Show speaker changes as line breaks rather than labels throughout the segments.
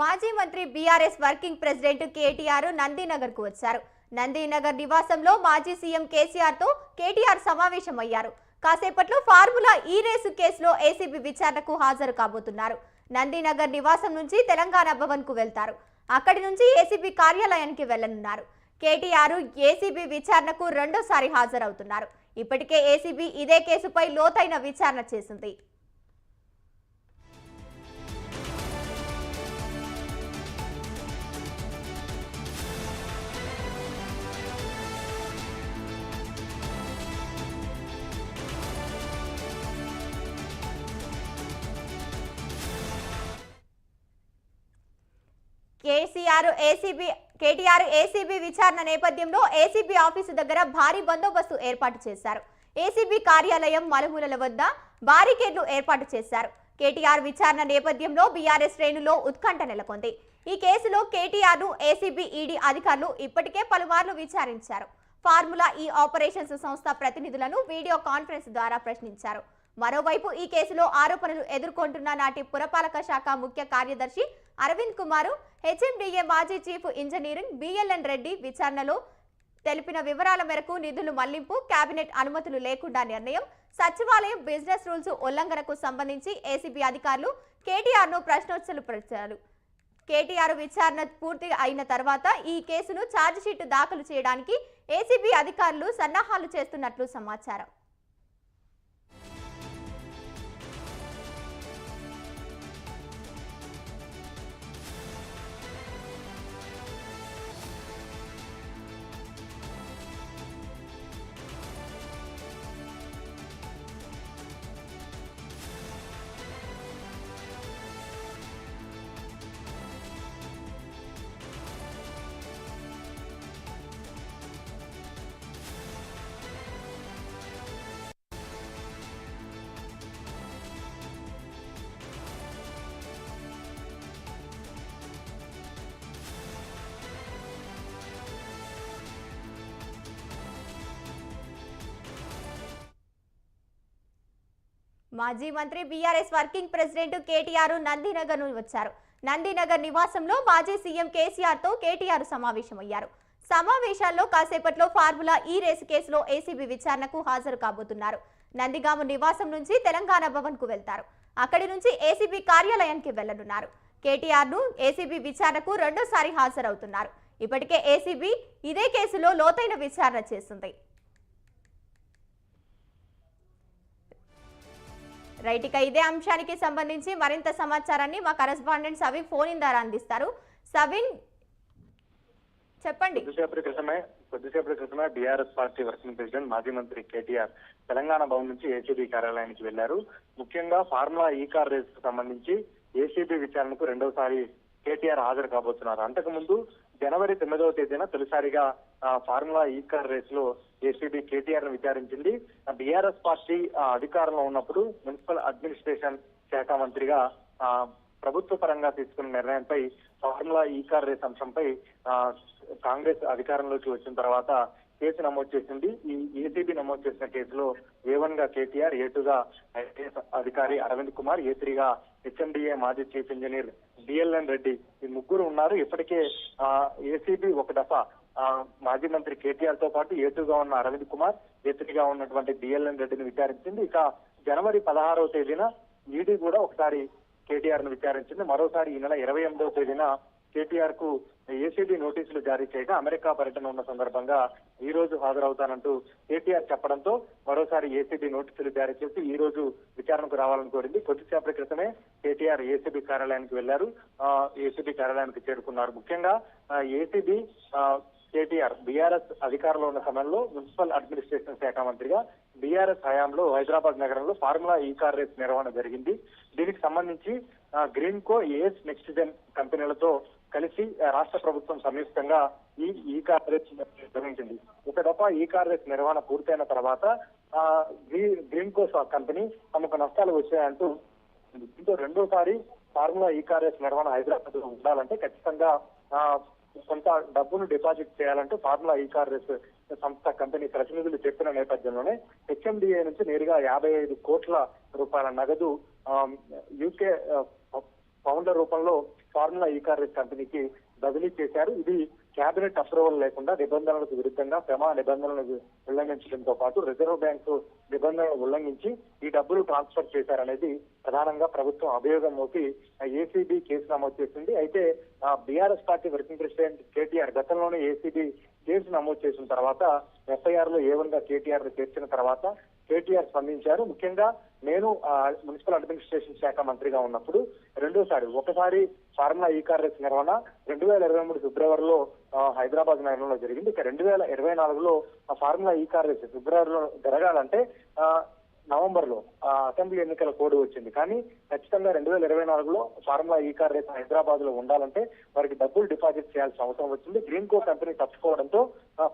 మాజీ మంత్రి BRS working president KTR నందీనగర్కు వచ్చారు. నందీనగర్ నివాసంలో మాజీ సీఎం కేసీఆర్తో కేటీఆర్ సమావేశమయ్యారు. కాసేపట్లో ఫార్ములా ఈ రేసు కేసులో ఏసీబీ విచారణకు హాజరు కాబోతున్నారు. నందీనగర్ నివాసం నుంచి తెలంగాణ భవన్కు వెళ్తారు. అక్కడి నుంచి ఏసీబీ కార్యాలయానికి వెళ్ళనున్నారు కేటీఆర్ ఏసీబీ విచారణకు రెండోసారి హాజరవుతున్నారు. ఇప్పటికే ఏసీబీ ఇదే కేసుపై లోతైన విచారణ చేసింది. కేసీఆర్ ఏసీబీ కేటీఆర్ ఏసీబీ విచారణ నేపథ్యంలో ఏసీబీ ఆఫీసు దగ్గర భారీ బందోబస్తు ఏర్పాటు చేశారు. ఏసీబీ కార్యాలయం మలుమూలల వద్ద బారికేడ్లు ఏర్పాటు చేశారు. కేటీఆర్ విచారణ నేపథ్యంలో బీఆర్ఎస్ శ్రేణులో ఉత్కంఠ నెలకొంది. ఈ కేసులో కేటీఆర్ను ఏసీబీ ఈడీ అధికారులు ఇప్పటికే పలుమార్లు విచారించారు. ఫార్ములా ఈ ఆపరేషన్స్ సంస్థ ప్రతినిధులను వీడియో కాన్ఫరెన్స్ ద్వారా ప్రశ్నించారు. మరోవైపు ఈ కేసులో ఆరోపణలు ఎదుర్కొంటున్న నాటి పురపాలక శాఖ ముఖ్య కార్యదర్శి అరవింద్ కుమారు హెచ్ఎండిఏ మాజీ చీఫ్ ఇంజనీరింగ్ బిఎల్ఎన్ రెడ్డి విచారణలో తెలిపిన వివరాల మేరకు నిధులు మళ్ళింపు కేబినెట్ అనుమతులు లేకుండా నిర్ణయం సచివాలయం బిజినెస్ రూల్స్ ఉల్లంఘనకు సంబంధించి ఏసీబీ అధికారులు కేటీఆర్ను పరిచారు. కేటీఆర్ విచారణ పూర్తి అయిన తర్వాత ఈ కేసును ఛార్జిషీట్ దాఖలు చేయడానికి ఏసీబీ అధికారులు సన్నాహాలు చేస్తున్నట్లు సమాచారం. మాజీ మంత్రి బీఆర్ఎస్ వర్కింగ్ ప్రెసిడెంట్ కేటీఆర్ నందినగర్ను వచ్చారు. నందినగర్ నివాసంలో మాజీ సీఎం కేసీఆర్తో కేటీఆర్ సమావేశమయ్యారు. సమావేశాల్లో కాసేపట్లో ఫార్ములా ఈ రేసు కేసులో ఏసీబీ విచారణకు హాజరు కాబోతున్నారు. నందిగామ నివాసం నుంచి తెలంగాణ భవన్కు వెళ్తారు. అక్కడి నుంచి ఏసీబీ కార్యాలయానికి వెళ్ళనున్నారు. కేటీఆర్ను ఏసీబీ విచారణకు రెండోసారి హాజరవుతున్నారు. ఇప్పటికే ఏసీబీ ఇదే కేసులో లోతైన విచారణ చేస్తుంది. రైట్ ఇక ఇదే అంశానికి సంబంధించి మరింత సమాచారాన్ని మా కరెస్పాండెంట్ సవిన్ ఫోన్ ఇన్ ద్వారా అందిస్తారు. సవిన్ చెప్పండి.
కొద్దిసేపటి క్రితమే కొద్దిసేపటి క్రితమే బీఆర్ఎస్ పార్టీ వర్కింగ్ ప్రెసిడెంట్ మాజీ మంత్రి కేటీఆర్ తెలంగాణ భవన్ నుంచి ఏసీబీ కార్యాలయానికి వెళ్ళారు ముఖ్యంగా ఫార్ములా ఈ కార్ రేస్కు సంబంధించి ఏసీబీ విచారణకు రెండోసారి కేటీఆర్ హాజరు కాబోతున్నారు. అంతకుముందు జనవరి తొమ్మిదవ తేదీన తొలిసారిగా ఫార్ములా ఈ కార్ రేస్లో ఏసీబీ కేటీఆర్ను విచారించింది బీఆర్ఎస్ పార్టీ అధికారంలో ఉన్నప్పుడు మున్సిపల్ అడ్మినిస్ట్రేషన్ శాఖ మంత్రిగా ప్రభుత్వ పరంగా తీసుకున్న నిర్ణయంపై ఫార్ములా ఈ కార్ రేస్ అంశంపై కాంగ్రెస్ అధికారంలోకి వచ్చిన తర్వాత కేసు నమోదు చేసింది. ఈ ఏసీబీ నమోదు చేసిన కేసులో ఏ వన్గా కేటీఆర్ ఏ టూ గా అధికారి అరవింద్ కుమార్ ఏ త్రీ గా హెచ్ఎండిఏ మాజీ చీఫ్ ఇంజనీర్ డిఎల్ఎన్ రెడ్డి. ఈ ముగ్గురు ఉన్నారు. ఇప్పటికే ఏసీబీ ఒక దఫా మాజీ మంత్రి కేటీఆర్తో పాటు ఏటుగా ఉన్న అరవింద్ కుమార్ ఎత్తుగా ఉన్నటువంటి డిఎల్ఎన్ రెడ్డిని విచారించింది. ఇక జనవరి పదహారవ తేదీన ఈడీ కూడా ఒకసారి కేటీఆర్ను విచారించింది. మరోసారి ఈ నెల ఇరవై ఎనిమిదవ తేదీన కేటీఆర్కు ఏసీబీ నోటీసులు జారీ చేయగా అమెరికా పర్యటన ఉన్న సందర్భంగా ఈ రోజు హాజరవుతానంటూ కేటీఆర్ చెప్పడంతో మరోసారి ఏసీబీ నోటీసులు జారీ చేసి ఈ రోజు విచారణకు రావాలని కోరింది. కొద్దిసేపటి క్రితమే కేటీఆర్ ఏసీబీ కార్యాలయానికి వెళ్ళారు. ఏసీబీ కార్యాలయానికి చేరుకున్నారు. ముఖ్యంగా ఏసీబీ కేటీఆర్ బీఆర్ఎస్ అధికారంలో ఉన్న సమయంలో మున్సిపల్ అడ్మినిస్ట్రేషన్ శాఖ మంత్రిగా బీఆర్ఎస్ హయాంలో హైదరాబాద్ నగరంలో ఫార్ములా ఈ కార్ రేస్ నిర్వహణ జరిగింది. దీనికి సంబంధించి Greenko Greenko next gen కంపెనీలతో కలిసి రాష్ట్ర ప్రభుత్వం సంయుక్తంగా ఈ ఈ కార్ రేస్ నిర్వహించింది. ఒక దఫా ఈ కార్ రేస్ నిర్వహణ పూర్తయిన తర్వాత గ్రీ- గ్రీన్ కో కంపెనీ తమకు నష్టాలు వచ్చాయంటూ దీంతో రెండోసారి ఫార్ములా ఈ కార్ రేస్ నిర్వహణ హైదరాబాద్లో ఉండాలంటే ఖచ్చితంగా కొంత డబ్బును డిపాజిట్ చేయాలంటూ ఫార్ములా ఈ కార్ సంస్థ కంపెనీ ప్రతినిధులు చెప్పిన నేపథ్యంలోనే హెచ్ఎండిఏ నుంచి నేరుగా యాభై ఐదు కోట్ల రూపాయల నగదు యూకే పౌండ్ల రూపంలో ఫార్ములా ఈ కంపెనీకి బదిలీ చేశారు. ఇది కేబినెట్ అప్రూవల్ లేకుండా నిబంధనలకు విరుద్ధంగా ప్రమా నిబంధనలను ఉల్లంఘించడంతో పాటు రిజర్వ్ బ్యాంకు నిబంధనలు ఉల్లంఘించి ఈ డబ్బులు ట్రాన్స్ఫర్ చేశారనేది ప్రధానంగా ప్రభుత్వం అభియోగం మోపి ఏసీబీ కేసు నమోదు చేసింది. అయితే BRS party working president KTR గతంలోనే ఏసీబీ కేసు నమోదు చేసిన తర్వాత ఎఫ్ఐఆర్లో ఏ గా కేటీఆర్ చేర్చిన తర్వాత కేటీఆర్ స్పందించారు. ముఖ్యంగా నేను ఆ, మున్సిపల్ అడ్మినిస్ట్రేషన్ శాఖ మంత్రిగా ఉన్నప్పుడు రెండోసారి ఒకసారి ఫార్ములా ఈ కార్ రేస్ నిర్వహణ రెండు వేల ఇరవై మూడు ఫిబ్రవరిలో హైదరాబాద్ నగరంలో జరిగింది. ఇక రెండు వేల ఇరవై నాలుగులో ఫార్ములా ఈ కార్ రేస్ ఫిబ్రవరిలో జరగాలంటే నవంబర్లో అసెంబ్లీ ఎన్నికల కోడ్ వచ్చింది. కానీ ఖచ్చితంగా రెండు వేల ఇరవై నాలుగులో ఫార్ములా ఈ కార్ రేస్ హైదరాబాద్లో ఉండాలంటే వారికి డబ్బులు డిపాజిట్ చేయాల్సిన అవసరం వచ్చింది. గ్రీన్ కో కంపెనీ తప్పుకోవడంతో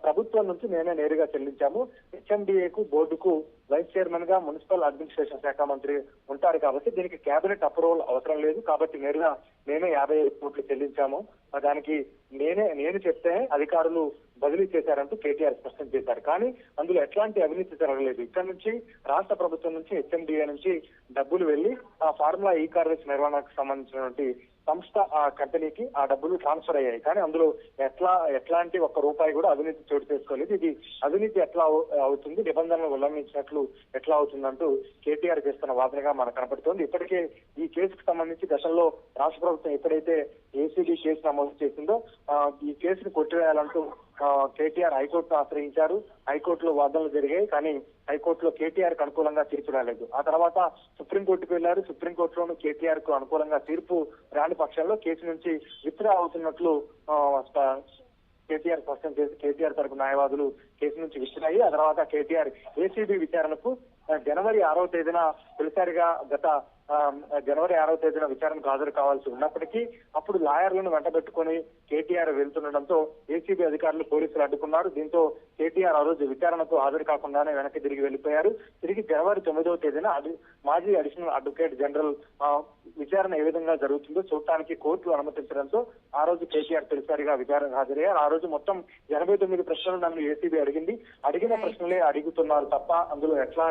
ప్రభుత్వం నుంచి నేనే నేరుగా చెల్లించాము. హెచ్ఎండిఏకు బోర్డుకు వైస్ చైర్మన్గా మున్సిపల్ అడ్మినిస్ట్రేషన్ శాఖ మంత్రి ఉంటారు కాబట్టి దీనికి కేబినెట్ అప్రూవల్ అవసరం లేదు. కాబట్టి నేరుగా నేనే యాభై కోట్లు చెల్లించాము. దానికి నేనే నేను చెప్తే అధికారులు బదిలీ చేశారంటూ కేటీఆర్ స్పష్టం చేశారు. కానీ అందులో ఎట్లాంటి అవినీతి జరగలేదు. ఇక్కడ నుంచి రాష్ట్ర ప్రభుత్వం నుంచి హెచ్ఎండిఏ నుంచి డబ్బులు వెళ్ళి ఆ ఫార్ములా ఈ కార్వేస్ నిర్వహణకు సంబంధించినటువంటి సంస్థ ఆ కంపెనీకి ఆ డబ్బులు ట్రాన్స్ఫర్ అయ్యాయి. కానీ అందులో ఎట్లా ఎట్లాంటి ఒక్క రూపాయి కూడా అవినీతి చోటు చేసుకోలేదు. ఇది అవినీతి ఎట్లా అవుతుంది? నిబంధనలు ఉల్లంఘించినట్లు ఎట్లా అవుతుందంటూ కేటీఆర్ చేస్తున్న వాదనగా మనకు కనపడుతోంది. ఇప్పటికే ఈ కేసుకు సంబంధించి గతంలో రాష్ట్ర ప్రభుత్వం ఎప్పుడైతే ఏసీబీ కేసు నమోదు చేసిందో ఈ కేసును కొట్టివేయాలంటూ కేటీఆర్ హైకోర్టును ఆశ్రయించారు. హైకోర్టులో వాదనలు జరిగాయి. కానీ హైకోర్టులో కేటీఆర్కు అనుకూలంగా తీర్పు రాలేదు. ఆ తర్వాత సుప్రీంకోర్టుకు వెళ్ళారు సుప్రీంకోర్టులోనూ కేటీఆర్కు అనుకూలంగా తీర్పు రాని పక్షంలో కేసు నుంచి విత్డ్రా అవుతున్నట్లు కేటీఆర్ స్పష్టం చేసి కేటీఆర్ తరపు న్యాయవాదులు కేసు నుంచి విసిరాయి ఆ తర్వాత కేటీఆర్ ఏసీబీ విచారణకు జనవరి ఆరవ తేదీన తొలిసారిగా గత జనవరి ఆరవ తేదీన విచారణకు హాజరు కావాల్సి ఉన్నప్పటికీ అప్పుడు లాయర్లను వెంటబెట్టుకుని కేటీఆర్ వెళ్తుండడంతో ఏసీబీ అధికారులు పోలీసులు అడ్డుకున్నారు. దీంతో కేటీఆర్ ఆ రోజు విచారణకు హాజరు కాకుండానే వెనక్కి తిరిగి వెళ్ళిపోయారు తిరిగి జనవరి తొమ్మిదవ తేదీన మాజీ అడిషనల్ అడ్వకేట్ జనరల్ విచారణ ఏ విధంగా జరుగుతుందో చూడటానికి కోర్టు అనుమతించడంతో ఆ రోజు కేటీఆర్ తొలిసారిగా విచారణకు హాజరయ్యారు. ఆ రోజు మొత్తం ఎనభై తొమ్మిది ప్రశ్నలు నన్ను ఏసీబీ అడిగింది. అడిగిన. ప్రశ్నలే అడుగుతున్నారు తప్ప అందులో ఎట్లా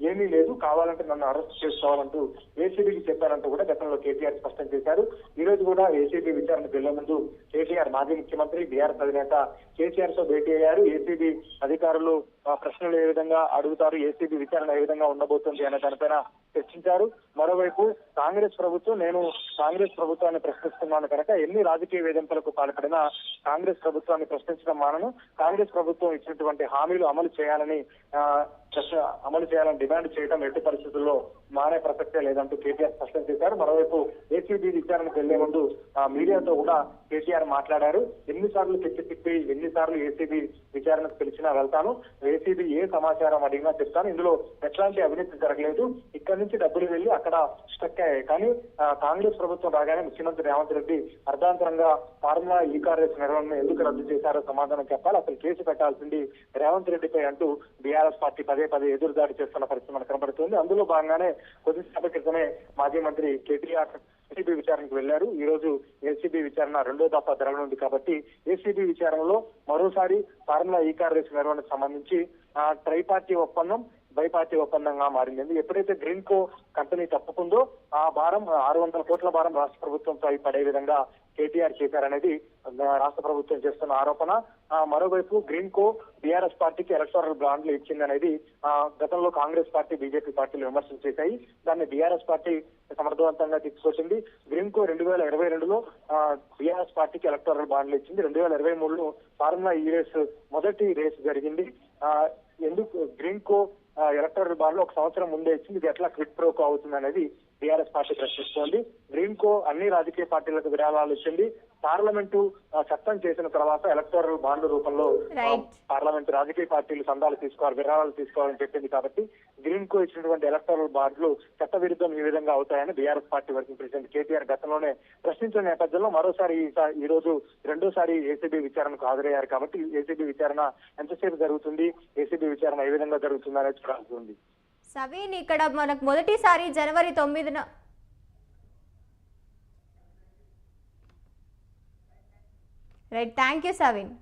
ఏమీ లేదు. కావాలంటే నన్ను అరెస్ట్ చేసుకోవాలంటూ ఏసీబీకి చెప్పారంటూ కూడా గతంలో కేటీఆర్ స్పష్టం చేశారు. ఈ రోజు కూడా ఏసీబీ విచారణకు వెళ్ళే ముందు కేటీఆర్ మాజీ ముఖ్యమంత్రి బీఆర్ఎస్ అధినేత కేసీఆర్తో భేటీ అయ్యారు. ఏసీబీ అధికారులు ప్రశ్నలు ఏ విధంగా అడుగుతారు? ఏసీబీ విచారణ ఏ విధంగా ఉండబోతుంది అనే దానిపైన చర్చించారు. మరోవైపు కాంగ్రెస్ ప్రభుత్వం నేను కాంగ్రెస్ ప్రభుత్వాన్ని ప్రశ్నిస్తున్నాను కనుక ఎన్ని రాజకీయ వేధింపులకు పాల్పడినా కాంగ్రెస్ ప్రభుత్వాన్ని ప్రశ్నించడం మానను. కాంగ్రెస్ ప్రభుత్వం ఇచ్చినటువంటి హామీలు అమలు చేయాలని చర్చ అమలు చేయాలని డిమాండ్ చేయడం ఎట్టి పరిస్థితుల్లో మానే ప్రసక్తే లేదంటూ కేటీఆర్ స్పష్టం చేశారు. మరోవైపు ఏసీబీ విచారణకు వెళ్ళే ముందు మీడియాతో కూడా కేటీఆర్ మాట్లాడారు. ఎన్నిసార్లు తిప్పి తిప్పి ఎన్నిసార్లు ఏసీబీ విచారణకు పిలిచినా వెళ్తాను. ఏసీబీ ఏ సమాచారం అడిగినా చెప్తాను. ఇందులో ఎట్లాంటి అవినీతి జరగలేదు. ఇక్కడ నుంచి డబ్బులు వెళ్ళి అక్కడ స్టక్ అయ్యాయి. కానీ కాంగ్రెస్ ప్రభుత్వం రాగానే ముఖ్యమంత్రి రేవంత్ రెడ్డి అర్ధాంతరంగా ఫార్ములా ఈ కాంగ్రెస్ నిర్వహణ ఎందుకు రద్దు చేశారో సమాధానం చెప్పాలి. అసలు కేసు పెట్టాల్సింది రేవంత్ రెడ్డిపై అంటూ బీఆర్ఎస్ పార్టీ పదే పదే ఎదురుదాడి చేస్తున్న పరిస్థితి మనకు కనబడుతుంది. అందులో భాగంగానే కొద్దిసేపటి క్రితమే మాజీ మంత్రి కేటీఆర్ ఏసీబీ విచారణకు వెళ్ళారు ఈ రోజు ఏసీబీ విచారణ రెండో దఫా జరగనుంది కాబట్టి ఏసీబీ విచారణలో మరోసారి ఫార్ములా ఈ కార్ రేసు నిర్వహణకు సంబంధించి ఆ, ట్రై పార్టీ ఒప్పందం బై పార్టీ ఒప్పందంగా మారింది. ఎప్పుడైతే గ్రీన్ కో కంపెనీ తప్పుకుందో ఆ భారం ఆరు వందల కోట్ల భారం రాష్ట్ర ప్రభుత్వంపై పడే విధంగా కేటీఆర్ చేశారనేది రాష్ట్ర ప్రభుత్వం చేస్తున్న ఆరోపణ. మరోవైపు గ్రీన్ కో బీఆర్ఎస్ పార్టీకి ఎలక్టోరల్ బాండ్లు ఇచ్చిందనేది గతంలో కాంగ్రెస్ పార్టీ బీజేపీ పార్టీలు విమర్శలు చేశాయి. దాన్ని బీఆర్ఎస్ పార్టీ సమర్థవంతంగా తీసుకొచ్చింది. గ్రీన్ కో రెండు వేల ఇరవై రెండులో బీఆర్ఎస్ పార్టీకి ఎలక్టోరల్ బాండ్లు ఇచ్చింది. రెండు వేల ఇరవై మూడులో ఫార్ములా ఈ రేస్ మొదటి రేస్ జరిగింది. ఎందుకు గ్రీన్ కో ఎలక్టోరల్ బాండ్లు ఒక సంవత్సరం ముందే ఇచ్చింది ఇది ఎట్లా క్విట్ ప్రోకో అవుతుంది అనేది బీఆర్ఎస్ పార్టీ ప్రశ్నిస్తోంది గ్రీన్ కో అన్ని రాజకీయ పార్టీలకు విరాళాలు ఇచ్చింది పార్లమెంటు చట్టం చేసిన తర్వాత ఎలక్టోరల్ బాండ్ల రూపంలో. పార్లమెంట్ రాజకీయ పార్టీలు సందాలు తీసుకోవాలి విరాళాలు తీసుకోవాలని చెప్పింది కాబట్టి గ్రీన్ ఇచ్చినటువంటి ఎలక్టోరల్ బాండ్లు చట్ట విరుద్ధం ఈ విధంగా అవుతాయని BRS party working president KTR గతంలోనే ప్రశ్నించిన నేపథ్యంలో మరోసారి ఈ రోజు రెండోసారి ఏసీబీ విచారణకు హాజరయ్యారు కాబట్టి ఏసీబీ విచారణ ఎంతసేపు జరుగుతుంది? ఏసీబీ విచారణ ఏ విధంగా జరుగుతుంది అనేది చూడాల్సి ఉంది.
సవీన్ ఇక్కడ మనకు మొదటిసారి జనవరి తొమ్మిదిన రైట్ థ్యాంక్ యూ సవీన్.